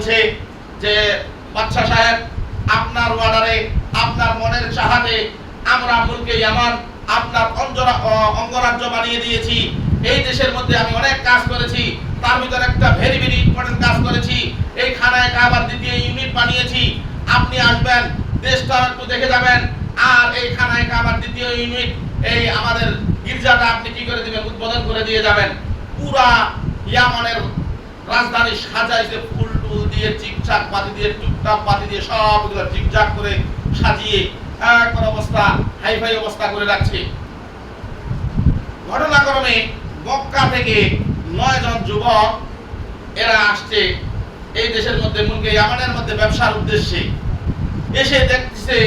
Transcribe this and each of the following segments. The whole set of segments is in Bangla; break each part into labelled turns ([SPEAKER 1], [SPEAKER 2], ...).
[SPEAKER 1] বলছে যে বাদশা সাহেব, আপনার অর্ডারে আপনার মনের চাহাতে আমরা মুলকে ইয়ামান আপনার অঞ্জরা অঙ্গরাজ্য বানিয়ে দিয়েছি। এই দেশের মধ্যে আমি অনেক কাজ করেছি, তার ভিতরে একটা ভেরি ভেরি ইম্পর্টেন্ট কাজ করেছি। এই খানায় কাবার দ্বিতীয় ইউনিট বানিয়েছি। আপনি আসবেন, দেশটা একটু দেখে যাবেন। আর এই খানায় কাবার দ্বিতীয় ইউনিট এই আমাদের গির্জাটা আপনি কি করে দিবেন? উদ্বোধন করে দিয়ে যাবেন। পুরা ইয়ামানের রাজধানী সাজাইছে ফুল টুল দিয়ে চিকচাক পাতি দিয়ে, টুকটাক পাতি দিয়ে সবগুলো চিকচাক করে সাজিয়ে একবার অবস্থা, হাইফাই অবস্থা করে রাখছে। ঘটনাক্রমে মক্কা থেকে নয় জন যুবক, এরা আসছে এই দেশের মধ্যে, মুলকে ইয়ামানের মধ্যে ব্যবসার উদ্দেশ্যে। এসে দেখতেছে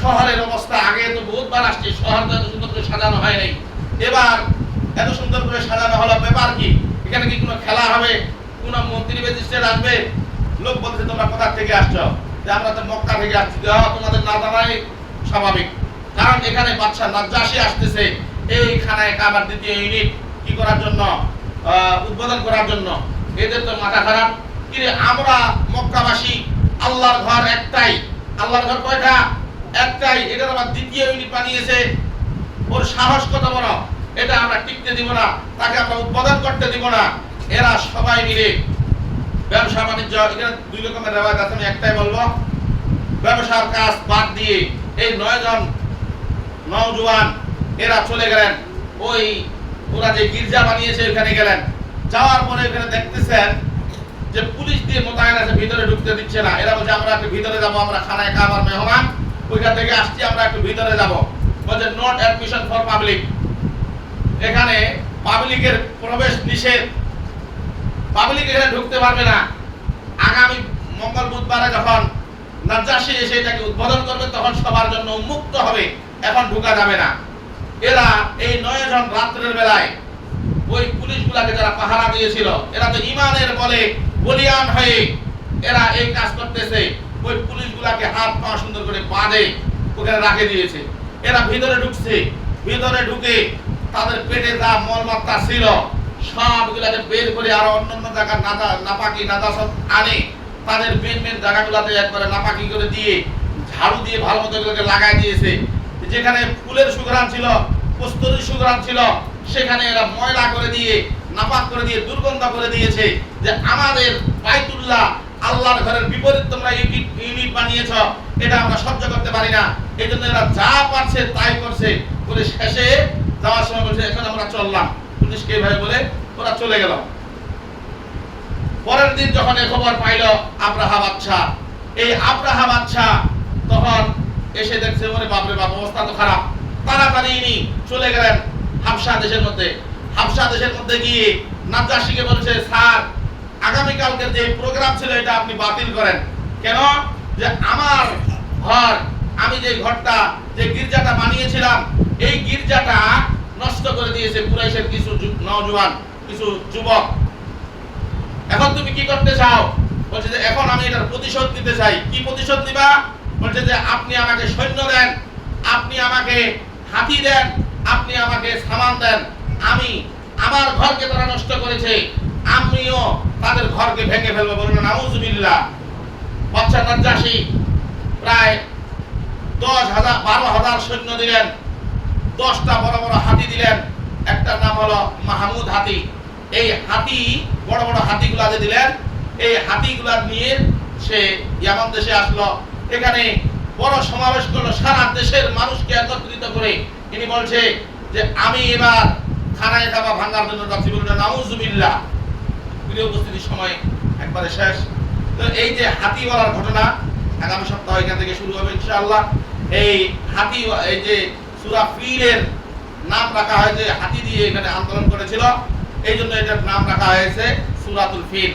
[SPEAKER 1] শহরের অবস্থা, আগে তো বহুতবার আসছে, শহর তো এত সুন্দর করে সাজানো হয় নাই। এবার এত সুন্দর করে সাজানো হলো, ব্যাপার কি? এখানে কি কোনো খেলা হবে? মন্ত্রী আসবে লোক বলছে তোমরা কোথা থেকে আসছো? যে, আমরা তো মক্কা থেকে আসছি। তোমাদের না জানাই স্বাভাবিক। কারণ এখানে আসতেছে। এই খানায় কাবার দ্বিতীয় ইউনিট কি করার জন্য? উদ্বোধন করার জন্য। এদের তো মাথা খারাপ। আমরা মক্কাবাসী, আল্লাহর ঘর একটাই। আল্লাহর ঘর কয়টা? একটাই। এটার আবার দ্বিতীয় ইউনিট বানিয়েছে। ওর সাহস কত বড়? এটা আমরা টিকতে দিব না। তাকে আমরা উৎপাদন করতে দিব না। এরা সবাই মিলে ব্যবসা বাণিজ্য, এখানে দুই রকমের রেওয়াজ আছে, আমি একটাই বলব। ব্যবসার কাজ বাদ দিয়ে এই নয় জন নওজোয়ান, এরা চলে গেলেন। ওই, ওরা যে গির্জা বানিয়েছে, ওইখানে গেলেন। যাওয়ার পরে এখানে দেখতেছেন যে পুলিশ দিয়ে মোতায়েন আছে, ভিতরে ঢুকতে দিচ্ছে না। এরা বলছে, আমরা একটু ভিতরে যাব, আমরা খানায় খাবার মেহমান, ওইখান থেকে আসছি, আমরা একটু ভিতরে যাব। বলছে নট অ্যাডমিশন ফর পাবলিক এখানে পাবলিকের প্রবেশ নিষেধ। পাবলিক এখানে ঢুকতে পারবে না। আগামী মঙ্গল, বুধবারে যখন নাজ্জাসী এসে এটাকে উদ্বোধন করবে, তখন সবার জন্য উন্মুক্ত হবে। এখন ঢুকা যাবে না। এরা এই নয় জন রাত্রের বেলায় ওই পুলিশগুলাকে যারা পাহারা দিয়েছিল, এরা তো ইমানের বলে বলিয়ান হয়ে এরা এই কাজ করতেছে। ওই পুলিশগুলাকে হাত পা সুন্দর করে বাঁধে, ওখানে রাখে দিয়েছে। এরা ভিতরে ঢুকছে। ভিতরে ঢুকে তাদের পেটে যা মলমাত্রা ছিল সবগুলাকে বের করে আরও অন্যান্য নাদা নাপাকি নাদা সব আনে, তাদের একবারে নাপাকি করে দিয়ে, ঝাড়ু দিয়ে ভালো মতো এগুলোকে লাগাই দিয়েছে। যেখানে ফুলের সুগ্রাম ছিল, কস্তুরীর সুগ্রাম ছিল, সেখানে এরা ময়লা করে দিয়ে, নাপাক করে দিয়ে, দুর্গন্ধ করে দিয়েছে যে আমাদের বাইতুল্লাহ আল্লাহর ঘরের বিপরীত তোমরা ইউনিট ইউনিট বানিয়েছ, এটা আমরা সহ্য করতে পারি না। এই জন্য এরা যা পারছে তাই করছে। বলে শেষে যাওয়ার সময় বলছে, এখন আমরা চললাম। পুলিশকে এইভাবে বলে ওরা চলে গেল। পরের দিন যখন এ খবর পাইল আব্রাহা বাচ্চা এই আব্রাহা বাচ্চা তখন এসে দেখছে, ওরে বাপরে বাপ, অবস্থা তো খারাপ। তাড়াতাড়ি ইনি চলে গেলেন হাবসা দেশের মধ্যে। হাবসা দেশের মধ্যে গিয়ে নাজ্জাসীকে বলছে, স্যার আগামী কালকের যে প্রোগ্রাম ছিল এটা আপনি বাতিল করেন। কেন? যে আমার ঘর, আমি যে ঘরটা, যে গির্জাটা বানিয়েছিলাম, এই গির্জাটা নষ্ট করে দিয়েছে কুরাইশের কিছু নওজোয়ান, কিছু যুবক। এখন তুমি কি করতে চাও? বলছে যে এখন আমি এটার প্রতিশোধ নিতে চাই। কি প্রতিশোধ নিবা? বলছে যে আপনি আমাকে সৈন্য দেন, আপনি আমাকে হাতি দেন, আপনি আমাকে সামান দেন। আমি আমার ঘরকে তারা নষ্ট করেছে, আমিও তাদের ঘরকে ভেঙে ফেলব বলুন নাউজুবিল্লাহ। বাচ্চা নাজ্জাসী প্রায় দশ হাজার, বারো হাজার সৈন্য দিলেন। দশটা বড় বড় হাতি দিলেন। একটার নাম হলো মাহমুদ হাতি। এই হাতি, বড় বড় হাতিগুলা যে দিলেন, এই হাতিগুলা নিয়ে সে ইয়ামান দেশে আসলো। এখানে বড় সমাবেশ করল সারা দেশের মানুষকে একত্রিত করে। তিনি বলছে যে, আমি এবার খানায় খাবা ভাঙ্গার জন্য যাচ্ছি বলুন নাউজুবিল্লাহ। প্রিয় উপস্থিতির সময় একবারে শেষ। তো এই যে হাতিওয়ালার ঘটনা, আগামী সপ্তাহ এখান থেকে শুরু হবে ইনশাআল্লাহ। এই হাতি, এই যে সুরা ফিলের নাম রাখা হয়েছে, হাতি দিয়ে এখানে আন্দোলন করেছিল। এই জন্য এটার নাম রাখা হয়েছে সুরাতুল ফিল।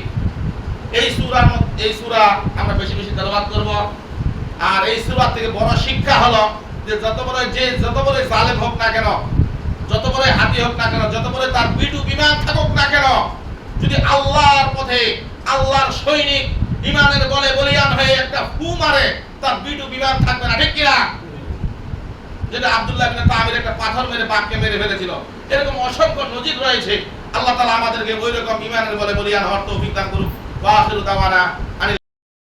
[SPEAKER 1] এই সুরার এই সুরা আমরা বেশি বেশি তেলাওয়াত করব। আর এই সুরা থেকে বড় শিক্ষা হলো যে যত বড় যে যত বড় জালেম হোক না কেন, যত বড় হাতি হোক না কেন, যত বড় তার বিটু বিমান থাকুক না কেন, যদি আল্লাহর পথে আল্লাহর সৈনিক ইমানের বলে বলিয়ান হয়ে একটা ফু মারে, তার বিটু বিমান থাকবে না, ঠিক কিনা? যেটা আব্দুল্লাহ বিন তাবির একটা পাথর মেরে বাঘকে মেরে ফেলেছিল। এরকম অসংখ্য নজির রয়েছে। আল্লাহ তাআলা আমাদেরকে ওই রকম ইমানের বলে বলিয়ান হওয়ার তৌফিক দান করুক। ওয়া আখিরু দাওয়ানা